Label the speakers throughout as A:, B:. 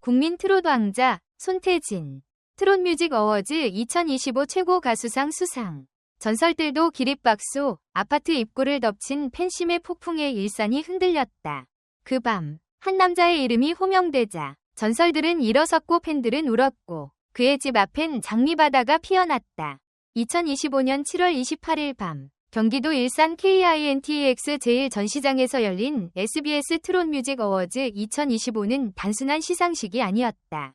A: 국민 트롯 왕자 손태진 트롯 뮤직 어워즈 2025 최고 가수상 수상 전설들도 기립박수 아파트 입구를 덮친 팬심의 폭풍에 일산이 흔들렸다. 그 밤 한 남자의 이름이 호명되자 전설들은 일어섰고 팬들은 울었고 그의 집 앞엔 장미바다가 피어났다. 2025년 7월 28일 밤 경기도 일산 KINTEX 제1전시장에서 열린 SBS 트롯 뮤직 어워즈 2025는 단순한 시상식이 아니었다.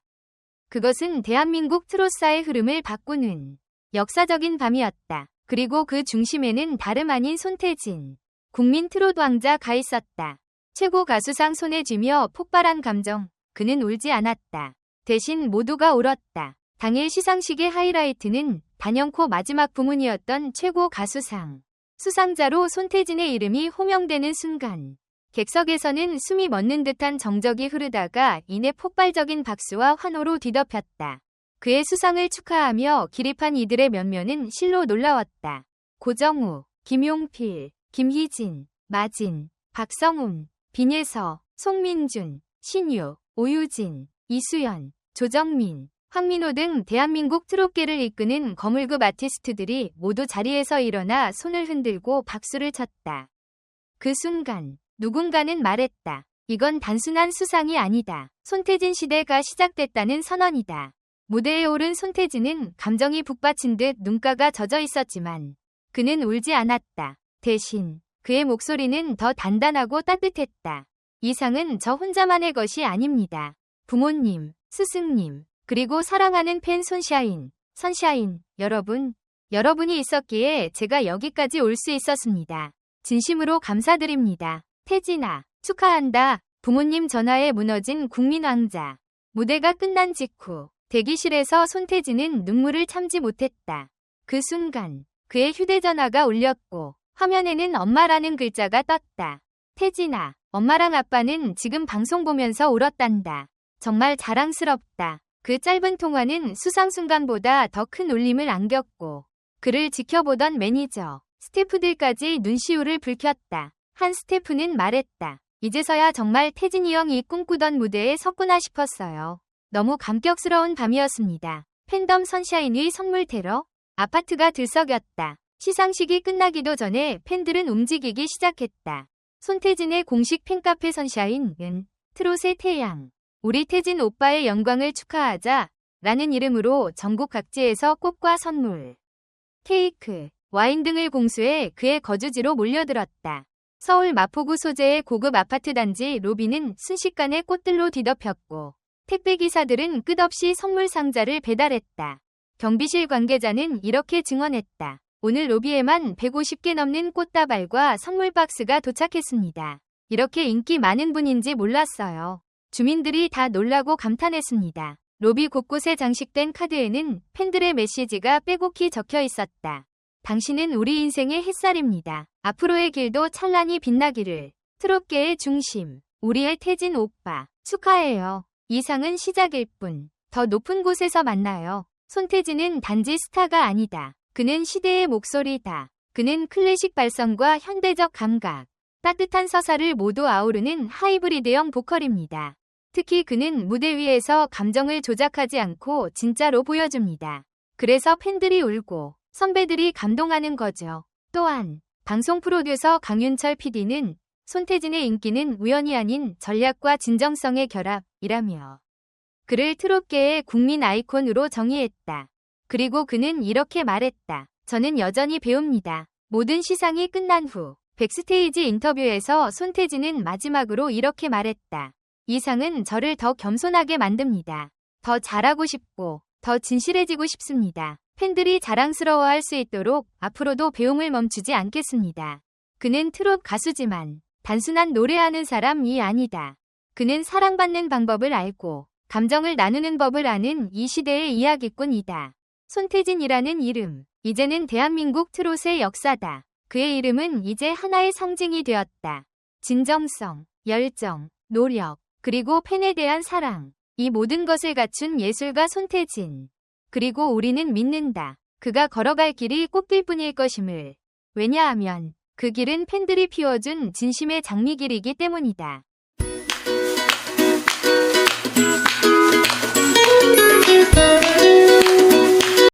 A: 그것은 대한민국 트롯사의 흐름을 바꾸는 역사적인 밤이었다. 그리고 그 중심에는 다름 아닌 손태진, 국민 트롯 왕자가 있었다. 최고 가수상 손에 쥐며 폭발한 감정, 그는 울지 않았다. 대신 모두가 울었다. 당일 시상식의 하이라이트는 단연코 마지막 부문이었던 최고 가수상. 수상자로 손태진의 이름이 호명되는 순간. 객석에서는 숨이 멎는 듯한 정적이 흐르다가 이내 폭발적인 박수와 환호로 뒤덮였다. 그의 수상을 축하하며 기립한 이들의 면면은 실로 놀라웠다. 고정우, 김용필, 김희진, 마진, 박성훈, 빈예서, 송민준, 신유, 오유진, 이수연, 조정민, 황민호 등 대한민국 트롯계를 이끄는 거물급 아티스트들이 모두 자리에서 일어나 손을 흔들고 박수를 쳤다. 그 순간 누군가는 말했다. 이건 단순한 수상이 아니다. 손태진 시대가 시작됐다는 선언이다. 무대에 오른 손태진은 감정이 북받친 듯 눈가가 젖어 있었지만 그는 울지 않았다. 대신 그의 목소리는 더 단단하고 따뜻했다. 이 상은 저 혼자만의 것이 아닙니다. 부모님, 스승님, 그리고 사랑하는 팬 손샤인, 선샤인, 여러분, 여러분이 있었기에 제가 여기까지 올 수 있었습니다. 진심으로 감사드립니다. 태진아, 축하한다. 부모님 전화에 무너진 국민왕자. 무대가 끝난 직후 대기실에서 손태진은 눈물을 참지 못했다. 그 순간 그의 휴대전화가 울렸고 화면에는 엄마라는 글자가 떴다. 태진아, 엄마랑 아빠는 지금 방송 보면서 울었단다. 정말 자랑스럽다. 그 짧은 통화는 수상 순간보다 더 큰 울림을 안겼고 그를 지켜보던 매니저, 스태프들까지 눈시울을 붉혔다. 한 스태프는 말했다. 이제서야 정말 태진이 형이 꿈꾸던 무대에 섰구나 싶었어요. 너무 감격스러운 밤이었습니다. 팬덤 선샤인의 선물 테러? 아파트가 들썩였다. 시상식이 끝나기도 전에 팬들은 움직이기 시작했다. 손태진의 공식 팬카페 선샤인은 트롯의 태양, 우리 태진 오빠의 영광을 축하하자 라는 이름으로 전국 각지에서 꽃과 선물, 케이크, 와인 등을 공수해 그의 거주지로 몰려들었다. 서울 마포구 소재의 고급 아파트 단지 로비는 순식간에 꽃들로 뒤덮였고 택배 기사들은 끝없이 선물 상자를 배달했다. 경비실 관계자는 이렇게 증언했다. 오늘 로비에만 150개 넘는 꽃다발과 선물 박스가 도착했습니다. 이렇게 인기 많은 분인지 몰랐어요. 주민들이 다 놀라고 감탄했습니다. 로비 곳곳에 장식된 카드에는 팬들의 메시지가 빼곡히 적혀 있었다. 당신은 우리 인생의 햇살입니다. 앞으로의 길도 찬란히 빛나기를. 트롯계의 중심, 우리의 태진 오빠. 축하해요. 이상은 시작일 뿐. 더 높은 곳에서 만나요. 손태진은 단지 스타가 아니다. 그는 시대의 목소리다. 그는 클래식 발성과 현대적 감각, 따뜻한 서사를 모두 아우르는 하이브리드형 보컬입니다. 특히 그는 무대 위에서 감정을 조작하지 않고 진짜로 보여줍니다. 그래서 팬들이 울고 선배들이 감동하는 거죠. 또한 방송 프로듀서 강윤철 PD는 손태진의 인기는 우연이 아닌 전략과 진정성의 결합이라며 그를 트롯계의 국민 아이콘으로 정의했다. 그리고 그는 이렇게 말했다. 저는 여전히 배웁니다. 모든 시상이 끝난 후 백스테이지 인터뷰에서 손태진은 마지막으로 이렇게 말했다. 이 상은 저를 더 겸손하게 만듭니다. 더 잘하고 싶고 더 진실해지고 싶습니다. 팬들이 자랑스러워할 수 있도록 앞으로도 배움을 멈추지 않겠습니다. 그는 트롯 가수지만 단순한 노래하는 사람이 아니다. 그는 사랑받는 방법을 알고 감정을 나누는 법을 아는 이 시대의 이야기꾼이다. 손태진이라는 이름, 이제는 대한민국 트롯의 역사다. 그의 이름은 이제 하나의 상징이 되었다. 진정성, 열정, 노력, 그리고 팬에 대한 사랑. 이 모든 것을 갖춘 예술가 손태진. 그리고 우리는 믿는다. 그가 걸어갈 길이 꽃길뿐일 것임을. 왜냐하면 그 길은 팬들이 피워준 진심의 장미길이기 때문이다.